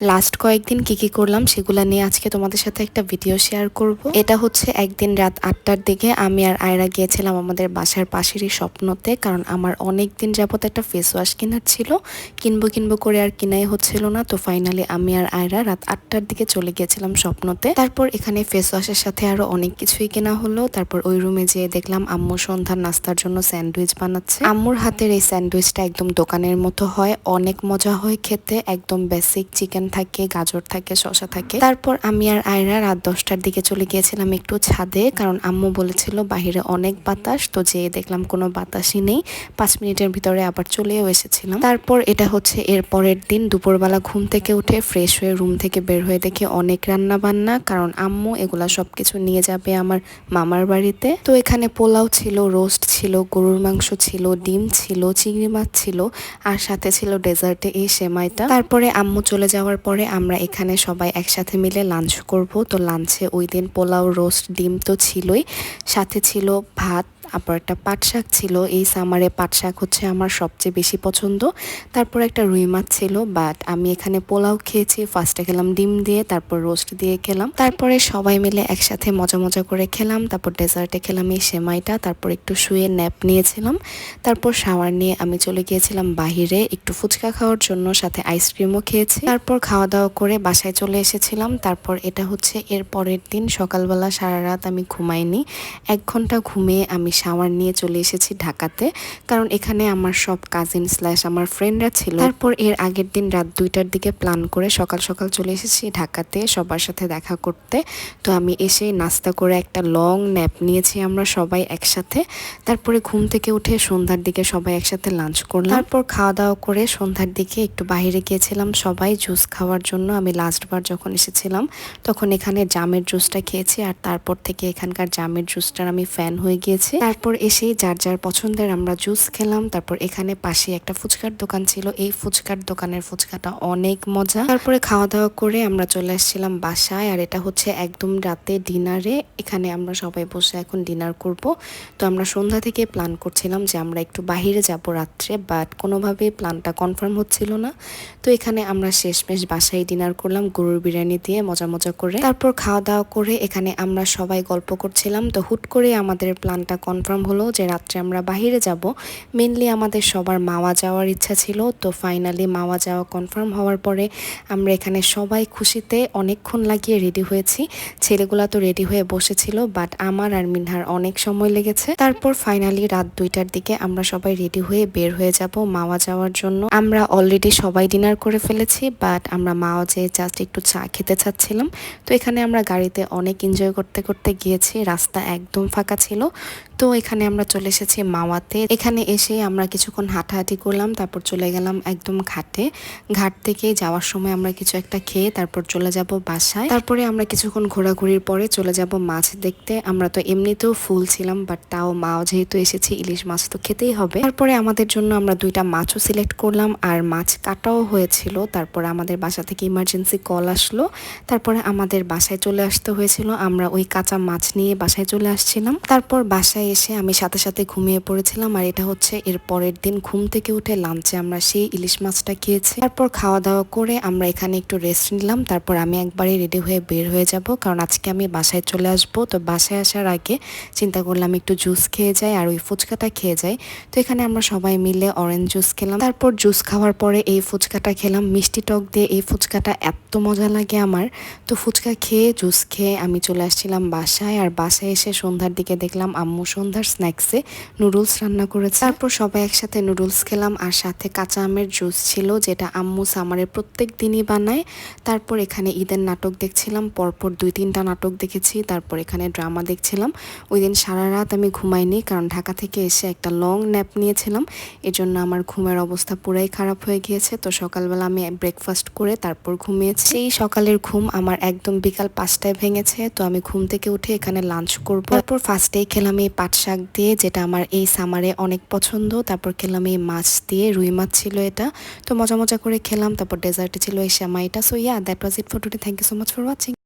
Last কয়েকদিন কি কি করলাম সেগুলো নিয়ে আজকে তোমাদের সাথে একটা ভিডিও শেয়ার করব। এটা হচ্ছে একদিন রাত আটটার দিকে আমি আর আয়রা গিয়েছিলাম আমাদের বাসার পাশেরই স্বপ্নতে, কারণ আমার অনেক দিন যাবত একটা ফেস ওয়াশ কেনার ছিল। কিনবো কিনবো করে আর কিনাই হচ্ছিল না। তো ফাইনালি আমি আর আয়রা রাত আটটার দিকে চলে গিয়েছিলাম স্বপ্নতে। তারপর এখানে ফেস ওয়াশের সাথে আরও অনেক কিছুই কেনা হলো। তারপর ওই রুমে যেয়ে দেখলাম আম্মু সন্ধ্যার নাস্তার জন্য স্যান্ডউইচ বানাচ্ছে। আম্মুর হাতের এই স্যান্ডউইচটা একদম দোকানের মতো হয়। অনেক মজা হয় খেতে। একদম বেসিক চিকেন থাকে, গাজর থাকে শশা থাকে। তারপর আমি আর আয়রা রাত দশটার দিকে চলে গিয়েছিলাম একটু ছাদে, কারণ আম্মু বলেছিল বাহিরে অনেক বাতাস, তো যেয়ে দেখলাম কোনো বাতাসই নেই। পাঁচ মিনিটের ভিতরে আবার চলেও এসেছিলাম। তারপর এটা হচ্ছে এর পরের দিন, দুপুরবেলা ঘুম থেকে উঠে ফ্রেশ হয়ে রুম থেকে বের হয়ে দেখি অনেক রান্না বান্না কারণ আম্মু এগুলা সবকিছু নিয়ে যাবে আমার মামার বাড়িতে। তো এখানে পোলাও ছিল, রোস্ট ছিল, গরুর মাংস ছিল, ডিম ছিল, চিংড়ি মাছ ছিল, আর সাথে ছিল ডেজার্টে এই সেমাইটা। তারপরে আম্মু চলে যাওয়ার পরে আমরা এখানে সবাই একসাথে মিলে লাঞ্চ করব। তো লাঞ্চে ওই দিন পোলাও রোস্ট ডিম তো ছিলই, সাথে ছিল ভাত আবার একটা পাট শাক ছিল। এই সামারে পাট শাক হচ্ছে আমার সবচেয়ে বেশি পছন্দ। তারপর একটা রুই মাছ ছিল বাট আমি এখানে পোলাও খেয়েছি। ফার্স্টে খেলাম ডিম দিয়ে, তারপর রোস্ট দিয়ে খেলাম। তারপরে সবাই মিলে একসাথে মজা মজা করে খেলাম। তারপর ডেজার্টে খেলাম এই সেমাইটা। তারপর একটু শুয়ে ন্যাপ নিয়েছিলাম। তারপর শাওয়ার নিয়ে আমি চলে গিয়েছিলাম বাহিরে একটু ফুচকা খাওয়ার জন্য, সাথে আইসক্রিমও খেয়েছি। তারপর খাওয়া দাওয়া করে বাসায় চলে এসেছিলাম। তারপর এটা হচ্ছে এর পরের দিন। সকালবেলা সারা রাত আমি ঘুমাইনি। এক ঘণ্টা ঘুমিয়ে আমি শাওয়ার নিয়ে চলে এসেছি ঢাকাতে। কারণ এখানে আমার সব কাজিন স্ল্যাশ আমার ফ্রেন্ডরা ছিল। তারপর এর আগের দিন রাত দুইটার দিকে প্ল্যান করে সকাল সকাল চলে এসেছি ঢাকাতে সবার সাথে দেখা করতে। তো আমি এসে নাস্তা করে একটা লং ন্যাপ নিয়েছি আমরা সবাই একসাথে। তারপরে ঘুম থেকে উঠে সন্ধ্যার দিকে সবাই একসাথে লাঞ্চ করলাম। তারপর খাওয়া দাওয়া করে সন্ধ্যার দিকে একটু বাইরে গিয়েছিলাম সবাই জুস খাওয়ার জন্য। আমি লাস্টবার যখন এসেছিলাম তখন এখানে জামের জুসটা খেয়েছি আর তারপর থেকে এখানকার জামের জুসটার আমি ফ্যান হয়ে গিয়েছি। তারপর এসে যার যার পছন্দের আমরা জুস খেলাম। তারপর এখানে পাশে একটা ফুচকার দোকান ছিল। এই ফুচকার দোকানের ফুচকাটা অনেক মজা। তারপরে খাওয়া দাওয়া করে আমরা চলে আসছিলাম বাসায়। আর এটা হচ্ছে একদম রাতে ডিনারে। এখানে আমরা সবাই বসে এখন ডিনার করব। তো আমরা সন্ধ্যা থেকে প্ল্যান করছিলাম যে আমরা একটু বাহিরে যাব রাত্রে। বাট কোনোভাবেই প্ল্যানটা কনফার্ম হচ্ছিল না। তো এখানে আমরা শেষমেশ বাসায় ডিনার করলাম গরুর বিরিয়ানি দিয়ে মজা মজা করে। তারপর খাওয়া দাওয়া করে এখানে আমরা সবাই গল্প করছিলাম। তো হুট করে আমাদের প্ল্যানটা কনফার্ম হলো যে রাত্রে আমরা বাহিরে যাব। মেনলি আমাদের সবার মাওয়া যাওয়ার ইচ্ছা ছিল, তো ফাইনালি মাওয়া যাওয়া কনফার্ম হওয়ার পরে আমরা এখানে সবাই খুশিতে অনেকক্ষণ লাগিয়ে রেডি হয়েছি। ছেলেগুলা তো রেডি হয়ে বসেছিল বাট আমার আর মিনহার অনেক সময় লেগেছে। তারপর ফাইনালি রাত দুইটার দিকে আমরা সবাই রেডি হয়ে বের হয়ে যাব মাওয়া যাওয়ার জন্য। আমরা অলরেডি সবাই ডিনার করে ফেলেছি বাট আমরা মাওয়া যেয়ে জাস্ট একটু চা খেতে চাচ্ছিলাম, তো এখানে আমরা গাড়িতে অনেক এনজয় করতে করতে গিয়েছি। রাস্তা একদম ফাঁকা ছিল। তো এখানে আমরা চলে এসেছি মাওয়াতে। এখানে এসে আমরা কিছুক্ষণ হাঁটাহাঁটি করলাম, তারপর চলে গেলাম একদম ঘাটে। ঘাট থেকে যাওয়ার সময় আমরা কিছু একটা খেয়ে তারপর চলে যাব বাসায়। তারপরে আমরা কিছুক্ষণ ঘোরাঘুরির পরে চলে যাব মাছ দেখতে। আমরা তো এমনিতেও ফুল ছিলাম বাট তাও মাও যেহেতু এসেছি, ইলিশ মাছ তো খেতেই হবে। তারপরে আমাদের জন্য আমরা দুইটা মাছও সিলেক্ট করলাম, আর মাছ কাটাও হয়েছিল। তারপরে আমাদের বাসা থেকে ইমার্জেন্সি কল আসলো। তারপরে আমাদের বাসায় চলে আসতে হয়েছিল। আমরা ওই কাঁচা মাছ নিয়ে বাসায় চলে আসছিলাম। তারপর বাসায় এসে আমি সাথে সাথে ঘুমিয়ে পড়েছিলাম আর এটা হচ্ছে এর পরের দিন ঘুম থেকে উঠে লাঞ্চে আমরা সেই ইলিশ মাছটা খেয়েছি। তারপর খাওয়া দাওয়া করে আমরা এখানে একটু রেস্ট নিলাম, তারপর আমি একবারে রেডি হয়ে বের হয়ে যাব। কারণ আজকে আমি বাসায় চলে আসব, তো বাসায় আসার আগে চিন্তা করলাম একটু জুস খেয়ে যাই আর ওই ফুচকাটা খেয়ে যাই। তো এখানে আমরা সবাই মিলে অরেঞ্জ জুস খেলাম। তারপর জুস খাওয়ার পরে এই ফুচকাটা খেলাম। মিষ্টি টক দিয়ে এই ফুচকাটা এত মজা লাগে আমার। তো ফুচকা খেয়ে জুস খেয়ে আমি চলে আসছিলাম বাসায়। আর বাসায় এসে সন্ধ্যার দিকে দেখলাম আম্মু সন্ধ্যার স্ন্যাক্সে নুডলস রান্না করেছে। তারপর সবাই একসাথে নুডলস খেলাম আর সাথে কাঁচা আমের জুস ছিল যেটা আম্মু সামারে প্রত্যেক দিনই বানায়। তারপর এখানে ঈদের নাটক দেখছিলাম, পরপর দুই তিনটা নাটক দেখেছি, তারপর এখানে ড্রামা দেখছিলাম। ওই দিন সারা রাত আমি ঘুমাইনি, কারণ ঢাকা থেকে এসে একটা লং ন্যাপ নিয়েছিলাম। এজন্য আমার ঘুমের অবস্থা পুরাই খারাপ হয়ে গিয়েছে। তো সকালবেলা আমি ব্রেকফাস্ট করে তারপর ঘুমিয়েছি। সেই সকালের ঘুম আমার একদম বিকাল পাঁচটায় ভেঙেছে, তো আমি ঘুম থেকে উঠে এখানে লাঞ্চ করব। তারপর ফার্স্টেই খেলাম এই পাট শাক দিয়ে, যেটা আমার এই সামারে অনেক পছন্দ। তারপর খেলাম এই মাছ দিয়ে, রুই মাছ ছিল এটা। তো মজা মজা করে খেলাম। তারপর ডেজার্টে ছিল এই শ্যামাইটা। So yeah that was it for today thank you so much for watching